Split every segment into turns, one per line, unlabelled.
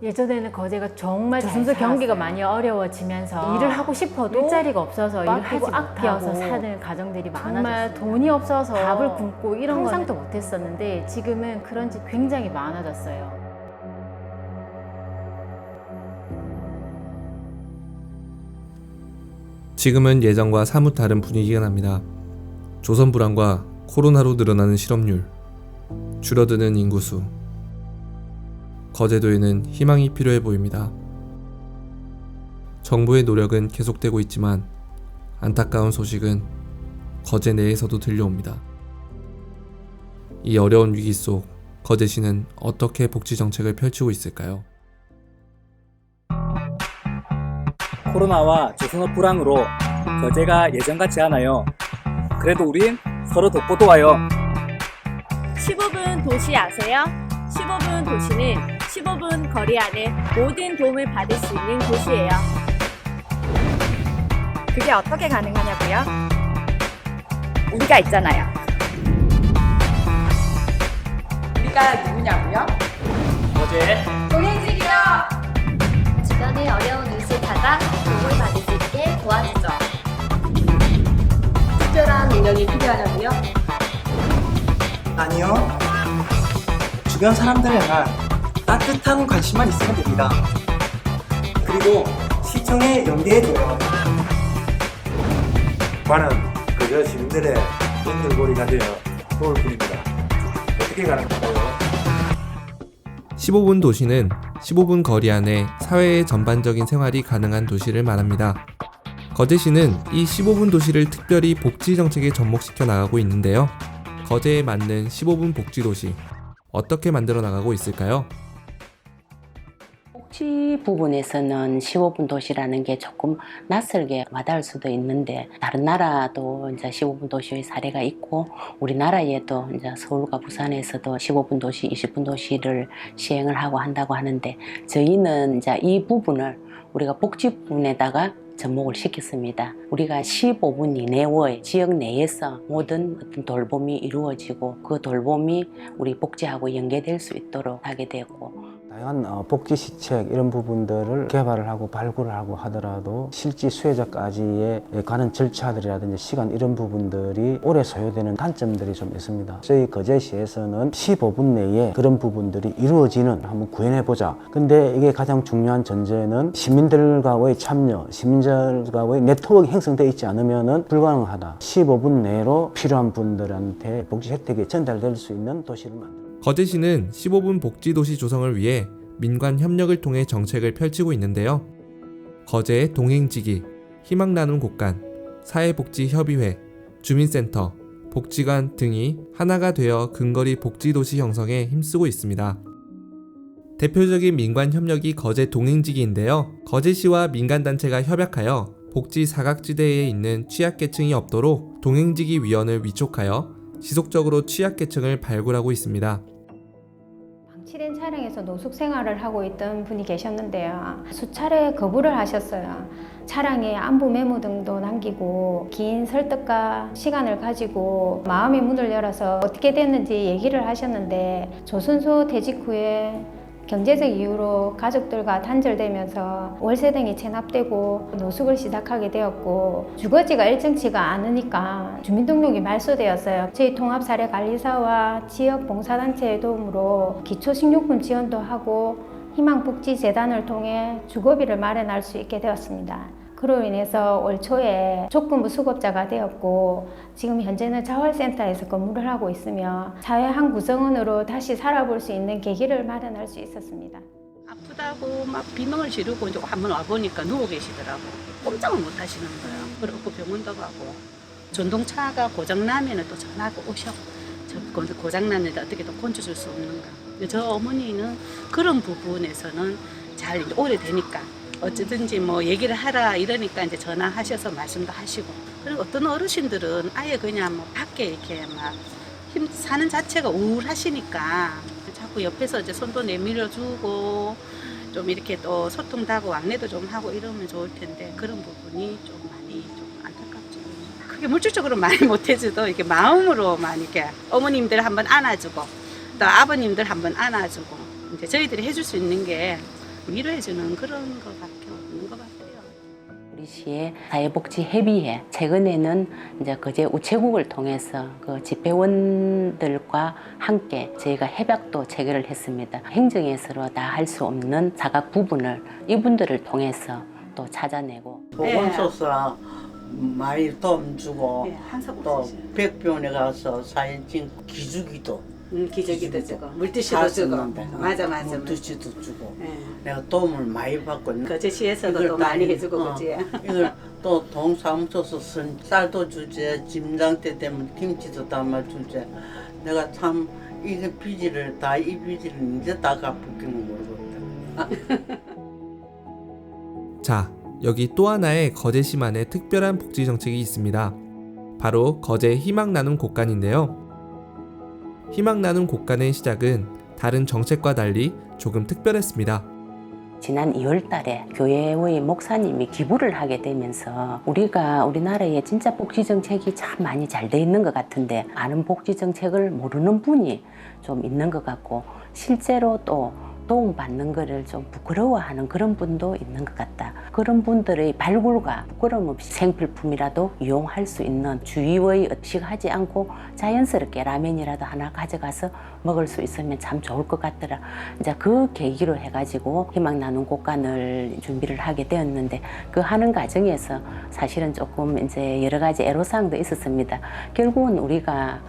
예전에는 거제가 정말
잘
조선소 경기가. 많이 어려워지면서
일을 하고 싶어도
일자리가 없어서
아끼고
일하지 아껴서
못하고
사는 가정들이
정말
많아졌어요.
돈이 없어서
밥을 굶고 이런
상상도
못했었는데 지금은 그런 집 굉장히 많아졌어요.
지금은 예전과 사뭇 다른 분위기가 납니다. 조선 불황과 코로나로 늘어나는 실업률, 줄어드는 인구수. 거제도에는 희망이 필요해 보입니다. 정부의 노력은 계속되고 있지만 안타까운 소식은 거제 내에서도 들려옵니다. 이 어려운 위기 속 거제시는 어떻게 복지 정책을 펼치고 있을까요?
코로나와 조선업 불황으로 거제가 예전 같지 않아요. 그래도 우린 서로 돕고 도와요.
15분 도시 아세요? 15분 도시는 15분 거리 안에 모든 도움을 받을 수 있는 곳이에요.
그게 어떻게 가능하냐고요? 우리가 있잖아요. 우리가 누구냐고요?
거제
주변의 어려운 의식하가 도움을 받을 수 있게 도와주죠.
특별한 능력이 필요하냐고요?
아니요. 주변 사람들에만 따뜻한 관심만 있으면 됩니다. 그리고 시청에 연계해줘요.
관은 그저 시민들의 연결고리가 되어 도울 뿐입니다. 어떻게 가능할까요?
15분 도시는 15분 거리 안에 사회의 전반적인 생활이 가능한 도시를 말합니다. 거제시는 이 15분 도시를 특별히 복지 정책에 접목시켜 나가고 있는데요. 거제에 맞는 15분 복지 도시 어떻게 만들어 나가고 있을까요?
복지 부분에서는 15분 도시라는 게 조금 낯설게 와닿을 수도 있는데 다른 나라도 이제 15분 도시의 사례가 있고 우리나라에도 이제 서울과 부산에서도 15분 도시, 20분 도시를 시행을 하고 한다고 하는데 저희는 이제 이 부분을 우리가 복지 부분에다가 접목을 시켰습니다. 우리가 15분 이내의 지역 내에서 모든 어떤 돌봄이 이루어지고 그 돌봄이 우리 복지하고 연계될 수 있도록 하게 되고
다양한 어, 복지 시책 이런 부분들을 개발을 하고 발굴을 하고 하더라도 실제 수혜자까지의 가는 절차들이라든지 시간 이런 부분들이 오래 소요되는 단점들이 좀 있습니다. 저희 거제시에서는 15분 내에 그런 부분들이 이루어지는 한번 구현해 보자. 근데 이게 가장 중요한 전제는 시민들과의 참여, 시민들과의 네트워크 형성되어 있지 않으면은 불가능하다. 15분 내로 필요한 분들한테 복지 혜택이 전달될 수 있는 도시를 만들.
거제시는 15분 복지 도시 조성을 위해 민관 협력을 통해 정책을 펼치고 있는데요. 거제의 동행지기, 희망 나눔 곳간, 사회복지협의회, 주민센터, 복지관 등이 하나가 되어 근거리 복지도시 형성에 힘쓰고 있습니다. 대표적인 민관 협력이 거제 동행지기인데요. 거제시와 민간단체가 협약하여 복지 사각지대에 있는 취약계층이 없도록 동행지기 위원을 위촉하여 지속적으로 취약계층을 발굴하고 있습니다.
방치된 차량에서 노숙 생활을 하고 있던 분이 계셨는데요. 수차례 거부를 하셨어요. 차량에 안부 메모 등도 남기고 긴 설득과 시간을 가지고 마음의 문을 열어서 어떻게 됐는지 얘기를 하셨는데 조선소 퇴직 후에 경제적 이유로 가족들과 단절되면서 월세 등이 체납되고 노숙을 시작하게 되었고 주거지가 일정치가 않으니까 주민등록이 말소되었어요. 저희 통합사례관리사와 지역봉사단체의 도움으로 기초식료품 지원도 하고 희망복지재단을 통해 주거비를 마련할 수 있게 되었습니다. 그로 인해서 올 초에 조건부 수급자가 되었고 지금 현재는 자활센터에서 근무를 하고 있으며 사회 한 구성원으로 다시 살아볼 수 있는 계기를 마련할 수 있었습니다.
아프다고 막 비명을 지르고 이제 한번 와보니까 누워 계시더라고. 꼼짝을 못 하시는 거예요. 그리고 병원도 가고 전동차가 고장나면 또 전화가 오셔. 저 고- 고장났는데 어떻게 또 고쳐줄 수 없는가. 저 어머니는 그런 부분에서는 잘 오래되니까 어쨌든지 뭐 얘기를 하라 이러니까 이제 전화하셔서 말씀도 하시고 그리고 어떤 어르신들은 아예 그냥 뭐 밖에 이렇게 막 힘 사는 자체가 우울하시니까 자꾸 옆에서 이제 손도 내밀어 주고 좀 이렇게 또 소통도 하고 왕래도 좀 하고 이러면 좋을 텐데 그런 부분이 좀 많이 좀 안타깝죠. 크게 물질적으로 많이 못해줘도 이렇게 마음으로만 이렇게 어머님들 한번 안아주고 또 아버님들 한번 안아주고 이제 저희들이 해줄 수 있는 게 위로해주는 그런 것밖에 없는 것 같아요.
우리 시의 사회복지 협의회 최근에는 이제 거제 우체국을 통해서 그 집회원들과 함께 저희가 협약도 체결을 했습니다. 행정에서로 다 할 수 없는 사각 부분을 이분들을 통해서 또 찾아내고
보건소서 많이 도움 주고
네,
또. 백병원에 가서 사진 찍고 기주기도
음, 기저귀도 주고 물티슈도
다
주고 맞아 맞아 맞아.
물티슈도 주고
예.
내가 도움을 많이 받고
거제시에서도
이걸
또 많이
다-
해주고
어,
그지.
이걸 또 동사무소서 쓴 쌀도 주제 짐장 때 되면 김치도 담아 주제 내가 참 이게 빚을 다이 빚을 이제 다 갚을지는 모르겠다
자, 여기 또 하나의 거제시만의 특별한 복지 정책이 있습니다. 바로 거제 희망 나눔 곳간인데요. 희망 나눔 곳간의 시작은 다른 정책과 달리 조금 특별했습니다.
지난 2월 달에 교회의 목사님이 기부를 하게 되면서 우리가 우리나라에 진짜 복지 정책이 참 많이 잘 돼 있는 것 같은데 아는 복지 정책을 모르는 분이 좀 있는 것 같고 실제로 또 도움 받는 거를 좀 부끄러워하는 그런 분도 있는 것 같다. 그런 분들의 발굴과 부끄러움 없이 생필품이라도 이용할 수 있는 주의의 의식하지 않고 자연스럽게 라면이라도 하나 가져가서 먹을 수 있으면 참 좋을 것 같더라. 이제 그 계기로 해가지고 희망 나눔 곳간을 준비를 하게 되었는데 그 하는 과정에서 사실은 조금 이제 여러 가지 애로사항도 있었습니다. 결국은 우리가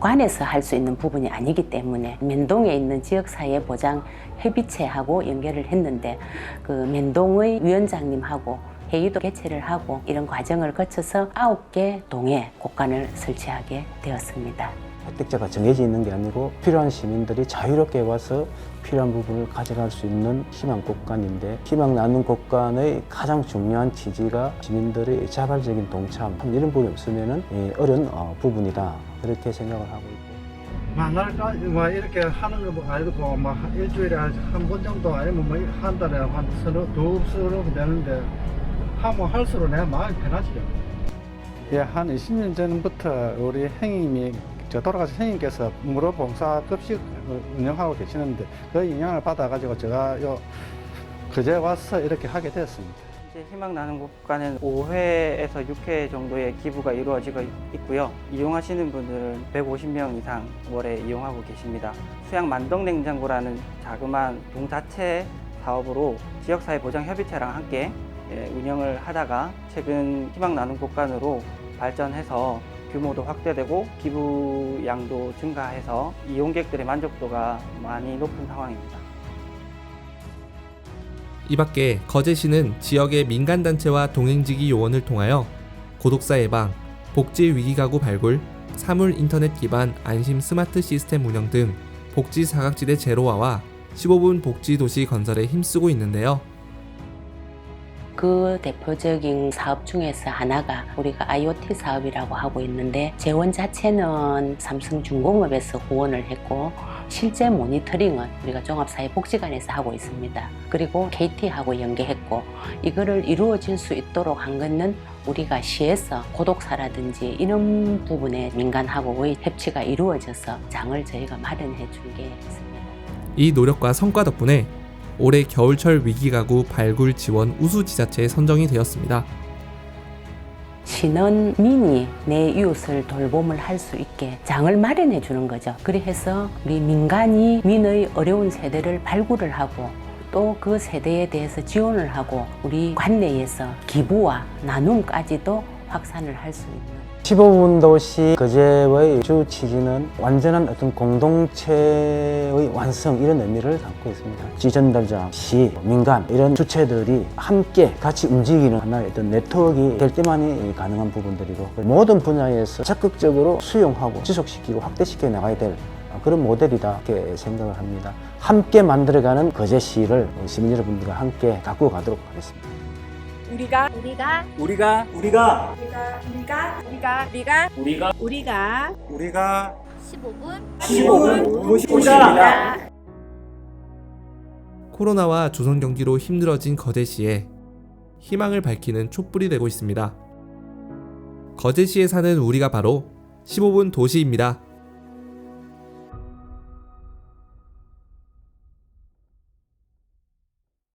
관에서 할 수 있는 부분이 아니기 때문에 면동에 있는 지역사회 보장 협의체하고 연결을 했는데 그 면동의 위원장님하고 회의도 개최를 하고 이런 과정을 거쳐서 아홉 개 동에 곳간을 설치하게 되었습니다.
혜택자가 정해져 있는 게 아니고 필요한 시민들이 자유롭게 와서 필요한 부분을 가져갈 수 있는 희망 곳간인데 희망 나눔 곳간의 가장 중요한 취지가 시민들의 자발적인 동참 이런 부분이 없으면 어려운 어, 부분이다 그렇게 생각을 하고 있고
만날까지 뭐 이렇게 하는 거 아니고 뭐 일주일에 한 번 정도 아니면 뭐 한 달에 한 서너 두 서너 되는데 하면 할수록 내 마음이 편하지요. 예, 한 20년 전부터 우리 형님이 저 돌아가신 형님께서 무료 봉사 급식 운영하고 계시는데 그 영향을 받아가지고 제가 요 그제 와서 이렇게 하게 됐습니다.
이제 희망 나눔 곳간은 5회에서 6회 정도의 기부가 이루어지고 있고요. 이용하시는 분들은 150명 이상 월에 이용하고 계십니다. 수양 만동 냉장고라는 자그마한 동자체 사업으로 지역사회 보장 협의체랑 함께 예, 운영을 하다가 최근 희망 나눔 곳간으로 발전해서 규모도 확대되고 기부 양도 증가해서 이용객들의 만족도가 많이 높은 상황입니다.
이 밖에 거제시는 지역의 민간단체와 동행지기 요원을 통하여 고독사 예방, 복지 위기가구 발굴, 사물 인터넷 기반 안심 스마트 시스템 운영 등 복지 사각지대 제로화와 15분 복지 도시 건설에 힘쓰고 있는데요.
그 대표적인 사업 중에서 하나가 우리가 IoT 사업이라고 하고 있는데 재원 자체는 삼성중공업에서 후원을 했고 실제 모니터링은 우리가 종합사회복지관에서 하고 있습니다. 그리고 KT하고 연계했고 이거를 이루어질 수 있도록 한 것은 우리가 시에서 고독사라든지 이런 부분에 민간하고의 협치가 이루어져서 장을 저희가 마련해 준 게 있습니다.
이 노력과 성과 덕분에 올해 겨울철 위기가구 발굴 지원 우수 지자체에 선정이 되었습니다.
시는 민이 내 이웃을 돌봄을 할 수 있게 장을 마련해 주는 거죠. 그래서 우리 민간이 민의 어려운 세대를 발굴을 하고 또 그 세대에 대해서 지원을 하고 우리 관내에서 기부와 나눔까지도 확산을 할 수 있는
15분 도시 거제의 주 취지는 완전한 어떤 공동체의 완성 이런 의미를 담고 있습니다. 지전달자, 시, 민간 이런 주체들이 함께 같이 움직이는 하나의 어떤 네트워크가 될 때만이 가능한 부분들이고 모든 분야에서 적극적으로 수용하고 지속시키고 확대시켜 나가야 될 그런 모델이다 이렇게 생각을 합니다. 함께 만들어가는 거제시를 시민 여러분들과 함께 갖고 가도록 하겠습니다.
우리가
우리가
우리가 우리가
우리가 우리가 우리가 우리가
우리가
우리가
우리가
15분
15분 도시입니다.
코로나와 조선 경기로 힘들어진 거제시에 희망을 밝히는 촛불이 되고 있습니다. 거제시에 사는 우리가 바로 15분 도시입니다.